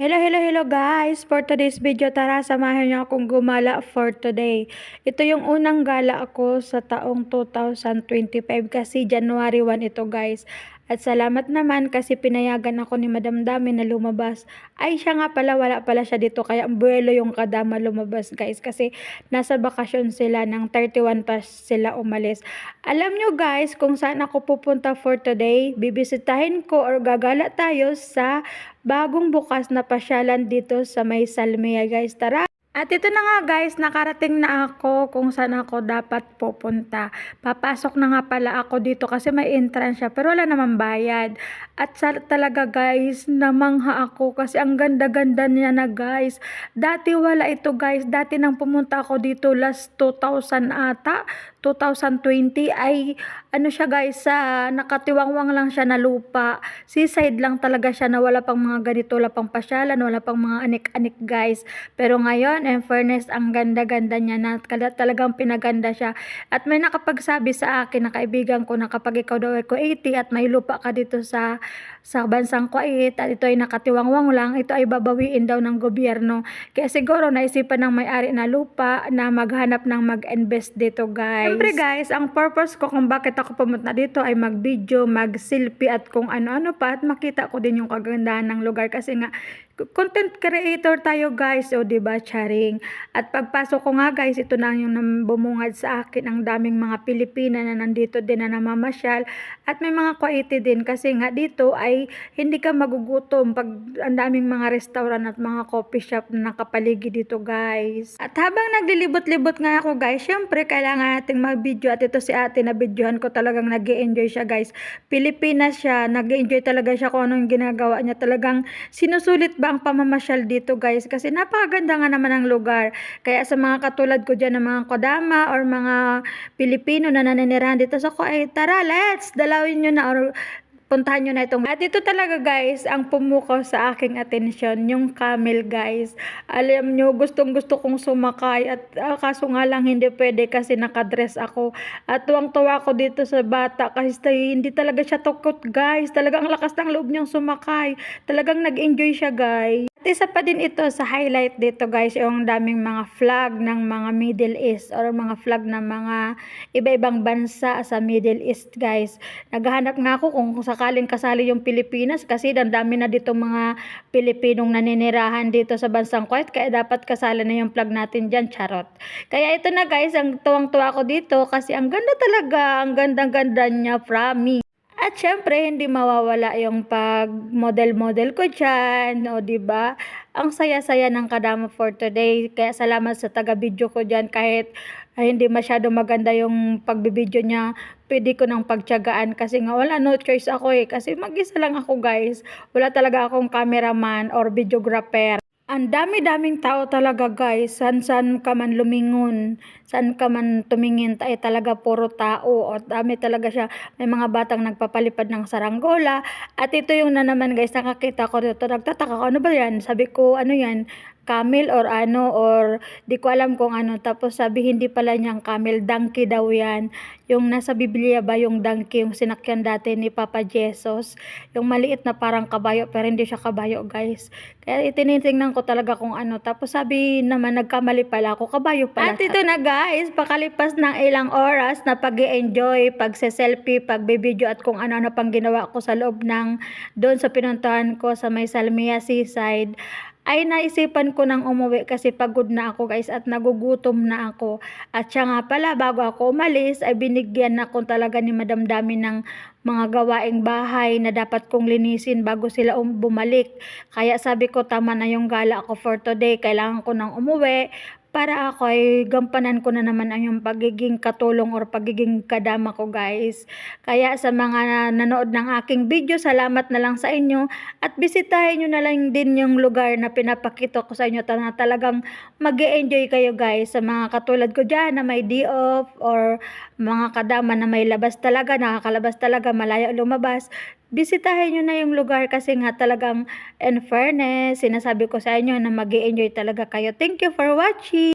Hello, hello, hello guys! For today's video, tara samahan niyo akong gumala for today. Ito yung unang gala ako sa taong 2025 kasi January 1 ito guys. At salamat naman kasi pinayagan ako ni Madam Dami na lumabas. Ay siya nga pala, wala pala siya dito kaya ang buwelo yung kadama lumabas guys. Kasi nasa bakasyon sila ng 31 pa sila umalis. Alam nyo guys kung saan ako pupunta for today, bibisitahin ko or gagala tayo sa bagong bukas na pasyalan dito sa may Salmia guys. Tara! At ito na nga guys, nakarating na ako kung saan ako dapat pupunta. Papasok na nga pala ako dito kasi may entrance siya pero wala naman bayad. At sa, talaga guys, namangha ako kasi ang ganda-ganda niya na guys. Dati wala ito guys, dati nang pumunta ako dito last 2000 ata, 2020 ay ano siya guys, sa nakatiwangwang lang siya na lupa. Seaside lang talaga siya na wala pang mga ganito, wala pang pasyalan, wala pang mga anik-anik guys. Pero ngayon, in fairness, ang ganda-ganda niya na talagang pinaganda siya. At may nakapagsabi sa akin na kaibigan ko na kapag ikaw daw ay Kuwaiti at may lupa ka dito sa sa bansang Kuwait at ito ay nakatiwangwang lang, ito ay babawiin daw ng gobyerno. Kaya siguro naisipan ng may-ari na lupa na maghanap ng mag-invest dito guys. Siyempre guys, ang purpose ko kung bakit ako pumunta dito ay mag-video, mag-selfie at kung ano-ano pa at makita ko din yung kagandahan ng lugar kasi nga content creator tayo guys, o 'di ba, charing. At pagpasok ko nga guys, ito na yung bumungad sa akin ang daming mga Pilipina na nandito din na namamasyal at may mga Kuwaiti din kasi nga dito ay hindi ka magugutom pag ang daming mga restaurant at mga coffee shop na nakapaligid dito guys. At habang naglilibot-libot nga ako guys, syempre kailangan nating mag-video at ito si ate na videohan ko talagang nag enjoy siya guys. Pilipinas siya, nag enjoy talaga siya kung anong ginagawa niya. Talagang sinusulit ba ang pamamasyal dito guys kasi napakaganda nga naman ang lugar. Kaya sa mga katulad ko dyan ng mga kodama or mga Pilipino na naninirahan dito sa Kuwait, tara let's dalawin nyo na or puntahan nyo na itong at ito talaga guys ang pumukaw sa aking atensyon yung camel guys. Alam nyo gustong gusto kong sumakay at ah, kaso nga lang hindi pwede kasi nakadress ako. At tuwang tuwa ako dito sa bata kasi hindi talaga siya tukot guys. Talagang lakas ng loob niyang sumakay. Talagang nag-enjoy siya guys at isa pa din ito sa highlight dito guys, yung daming mga flag ng mga Middle East or mga flag ng mga iba-ibang bansa sa Middle East guys. Naghahanap nga ako kung sakaling kasali yung Pilipinas kasi dami na dito mga Pilipinong naninirahan dito sa bansang Kuwait kaya dapat kasali na yung flag natin dyan, charot. Kaya ito na guys, ang tuwang-tuwa ko dito kasi ang ganda talaga, ang ganda-ganda niya, promise. At syempre, hindi mawawala yung pag-model-model ko dyan, o ba? Ang saya-saya ng kadama for today. Kaya salamat sa taga-video ko dyan kahit ay, hindi masyado maganda yung pagbibideo niya. Pwede ko nang pagtyagaan kasi nga wala no choice ako eh. Kasi mag-isa lang ako guys. Wala talaga akong cameraman or videographer. Ang dami-daming tao talaga guys, san-san ka man lumingon, saan ka man tumingin, ay talaga puro tao, o dami talaga siya, may mga batang nagpapalipad ng saranggola, at ito yung na naman guys, nakakita ko dito, nagtataka ko, ano ba yan? Sabi ko, ano yan? Camel or ano or di ko alam kung ano. Tapos sabi hindi pala niyang camel donkey daw yan. Yung nasa Biblia ba yung donkey yung sinakyan dati ni Papa Jesus? Yung maliit na parang kabayo pero hindi siya kabayo guys. Kaya itinitingnan ko talaga kung ano. Tapos sabi naman nagkamali pala ako. Kabayo pala at ito na guys pakalipas ng ilang oras na pag enjoy pagse-selfie pagbe-video at kung ano-ano pang ginawa ko sa loob ng doon sa pinuntahan ko sa may Salmia Seaside ay naisipan ko nang umuwi kasi pagod na ako guys at nagugutom na ako. At siya nga pala bago ako umalis ay binigyan ako talaga ni Madam Dami ng mga gawaing bahay na dapat kong linisin bago sila um- bumalik. Kaya sabi ko tama na yung gala ko for today. Kailangan ko nang umuwi para ako ay gampanan ko na naman ang yung pagiging katulong or pagiging kadama ko guys. Kaya sa mga nanood ng aking video, salamat na lang sa inyo at bisitahin nyo na lang din yung lugar na pinapakita ko sa inyo na talagang mag enjoy kayo guys sa mga katulad ko dyan na may day off or mga kadama na may labas talaga, nakakalabas talaga, malayo lumabas bisitahin nyo na yung lugar kasi nga talagang in fairness, sinasabi ko sa inyo na mag enjoy talaga kayo. Thank you for watching!